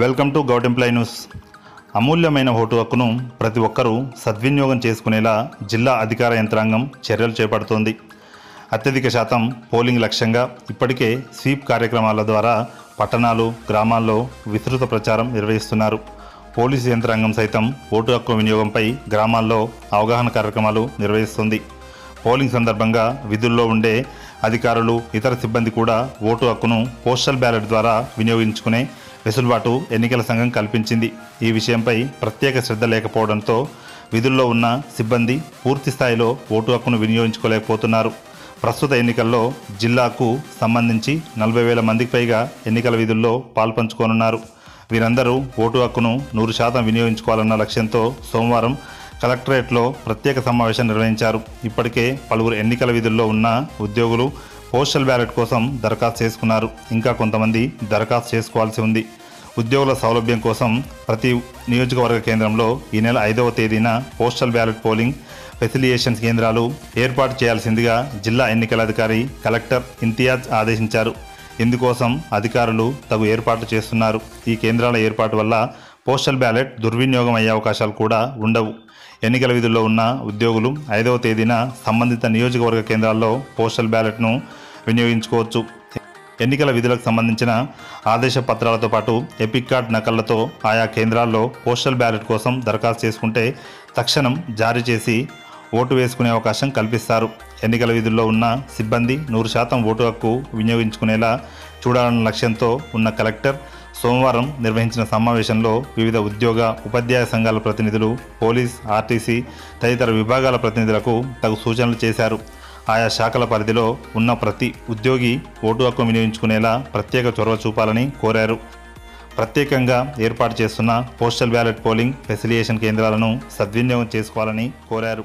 Welcome to govt employee news. అమూల్యమైన vote హక్కును ప్రతి ఒక్కరూ సద్వినియోగం చేసుకునేలా జిల్లా అధికార యంత్రాంగం చర్యలు చేపడుతోంది. అత్యధిక శాతం పోలింగ్ లక్ష్యంగా ఇప్పటికే స్వీప్ కార్యక్రమాల ద్వారా పట్టణాలు గ్రామాల్లో విస్తృత ప్రచారం నిర్వహిస్తున్నారు. పోలీసు యంత్రాంగం సైతం ఓటు హక్కు వినియోగంపై గ్రామాల్లో అవగాహన కార్యక్రమాలు నిర్వహిస్తుంది. పోలింగ్ సందర్భంగా విధుల్లో ఉండే అధికారులు ఇతర సిబ్బంది కూడా ఓటు హక్కును పోస్టల్ బ్యాలెట్ ద్వారా వినియోగించుకునే వెసులుబాటు ఎన్నికల సంఘం కల్పించింది. ఈ విషయంపై ప్రత్యేక శ్రద్ధ లేకపోవడంతో విధుల్లో ఉన్న సిబ్బంది పూర్తి స్థాయిలో ఓటు హక్కును వినియోగించుకోలేకపోతున్నారు. ప్రస్తుత ఎన్నికల్లో జిల్లాకు సంబంధించి నలభై వేల మందికి పైగా ఎన్నికల విధుల్లో పాల్పంచుకోనున్నారు. వీరందరూ ఓటు హక్కును నూరు శాతం వినియోగించుకోవాలన్న లక్ష్యంతో సోమవారం కలెక్టరేట్లో ప్రత్యేక సమావేశం నిర్వహించారు. ఇప్పటికే పలువురు ఎన్నికల విధుల్లో ఉన్న ఉద్యోగులు పోస్టల్ బ్యాలెట్ కోసం దరఖాస్తు చేసుకున్నారు. ఇంకా కొంతమంది దరఖాస్తు చేసుకోవాల్సి ఉంది. ఉద్యోగుల సౌలభ్యం కోసం ప్రతి నియోజకవర్గ కేంద్రంలో ఈ నెల ఐదవ తేదీన పోస్టల్ బ్యాలెట్ పోలింగ్ ఫెసిలియేషన్ కేంద్రాలు ఏర్పాటు చేయాల్సిందిగా జిల్లా ఎన్నికల అధికారి కలెక్టర్ ఇంతియాజ్ ఆదేశించారు. ఇందుకోసం అధికారులు తగు ఏర్పాట్లు చేస్తున్నారు. ఈ కేంద్రాల ఏర్పాటు వల్ల పోస్టల్ బ్యాలెట్ దుర్వినియోగం అయ్యే అవకాశాలు కూడా ఉండవు. ఎన్నికల విధుల్లో ఉన్న ఉద్యోగులు ఐదవ తేదీన సంబంధిత నియోజకవర్గ కేంద్రాల్లో పోస్టల్ బ్యాలెట్ను వినియోగించుకోవచ్చు. ఎన్నికల విధులకు సంబంధించిన ఆదేశ పత్రాలతో పాటు ఎపిక్ కార్డ్ నకళ్ళతో ఆయా కేంద్రాల్లో పోస్టల్ బ్యాలెట్ కోసం దరఖాస్తు చేసుకుంటే తక్షణం జారీ చేసి ఓటు వేసుకునే అవకాశం కల్పిస్తారు. ఎన్నికల విధుల్లో ఉన్న సిబ్బంది నూరు శాతం ఓటు హక్కు వినియోగించుకునేలా చూడాలన్న లక్ష్యంతో ఉన్న కలెక్టర్ సోమవారం నిర్వహించిన సమావేశంలో వివిధ ఉద్యోగ ఉపాధ్యాయ సంఘాల ప్రతినిధులు పోలీస్ ఆర్టీసీ తదితర విభాగాల ప్రతినిధులకు తగు సూచనలు చేశారు. ఆయా శాఖల పరిధిలో ఉన్న ప్రతి ఉద్యోగి ఓటు హక్కు వినియోగించుకునేలా ప్రత్యేక చొరవ చూపాలని కోరారు. ప్రత్యేకంగా ఏర్పాటు చేస్తున్న పోస్టల్ బ్యాలెట్ పోలింగ్ ఫెసిలియేషన్ కేంద్రాలను సద్వినియోగం చేసుకోవాలని కోరారు.